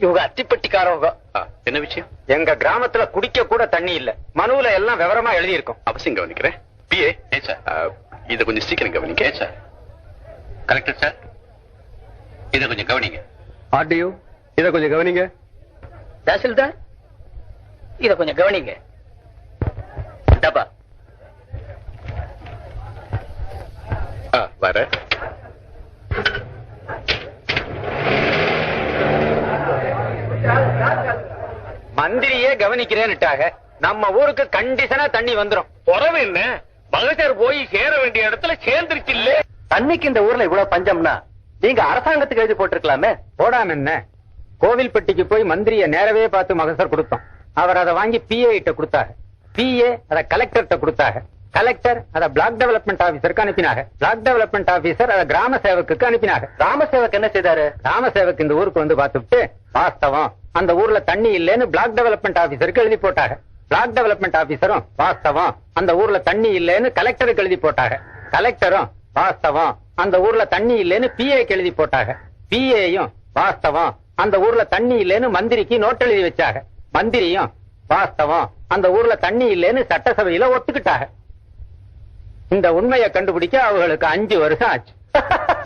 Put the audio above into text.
இவங்க அத்திப்பட்டிக்காரவங்க. ஆ, என்ன விஷயம்? எங்க கிராமத்துல குடிக்க கூட தண்ணி இல்ல. மனுவுல எல்லாம் விவரமா எழுதி இருக்கும் அவசியம் கவனிக்கிறேன். PA A sir? இதை கொஞ்சம் சீக்கிரம் கவனிக்க ஏ சார்? கரெக்டர் சார் இதை கொஞ்சம் கவனிங்க. ஆர்டியூ இத கொஞ்சம் கவனிங்க. தாசில்தார் இத கொஞ்சம் கவனிங்க. டப்பா ஆ, வர மந்திரியே கவனிக்கிறேன்னுட்டாக நம்ம ஊருக்கு கண்டிஷனா தண்ணி வந்துரும். உறவு என்ன? மகசர் போய் சேர வேண்டிய இடத்துல சேர்ந்துருச்சு இல்ல. தண்ணிக்கு இந்த ஊர்ல இவ்வளவு பஞ்சம்னா நீங்க அரசாங்கத்துக்கு எழுதி போட்டிருக்கலாமே. போடாம என்ன? கோவில்பட்டிக்கு போய் மந்திரிய நேரவே பார்த்து மகசர் கொடுத்தோம். அவர் அதை வாங்கி பிஏ கிட்ட கொடுத்தாங்க பிஏ அதை கலெக்டர்கிட்ட கொடுத்தாங்க கலெக்டர் அதை பிளாக் டெவலப்மெண்ட் ஆபீசருக்கு அனுப்பினாங்க பிளாக் டெவலப்மெண்ட் ஆபீசர் அதை கிராம சேவக்குக்கு அனுப்பினாங்க கிராம சேவக் என்ன செய்தாரு? கிராம சேவக் இந்த ஊருக்கு வந்து பார்த்துட்டு வாஸ்தவம். அந்த ஊர்ல தண்ணி இல்லைன்னு பிளாக் டெவலப்மெண்ட் ஆபீசருக்கு எழுதி போட்டாங்க. பிளாக் டெவலப்மெண்ட் ஆபீசரும் வாஸ்தவம். அந்த ஊர்ல தண்ணி இல்லைன்னு கலெக்டருக்கு எழுதி போட்டாங்க. கலெக்டரும் வாஸ்தவம். அந்த ஊர்ல தண்ணி இல்லைன்னு பிஏக்கு எழுதி போட்டாங்க. பிஏயும் வாஸ்தவம். அந்த ஊர்ல தண்ணி இல்லைன்னு மந்திரிக்கு நோட் எழுதி வச்சாங்க. மந்திரியும் வாஸ்தவம். அந்த ஊர்ல தண்ணி இல்லைன்னு சட்டசபையில ஒத்துக்கிட்டாங்க. இந்த உண்மையை கண்டுபிடிக்க அவங்களுக்கு அஞ்சு வருஷம் ஆச்சு.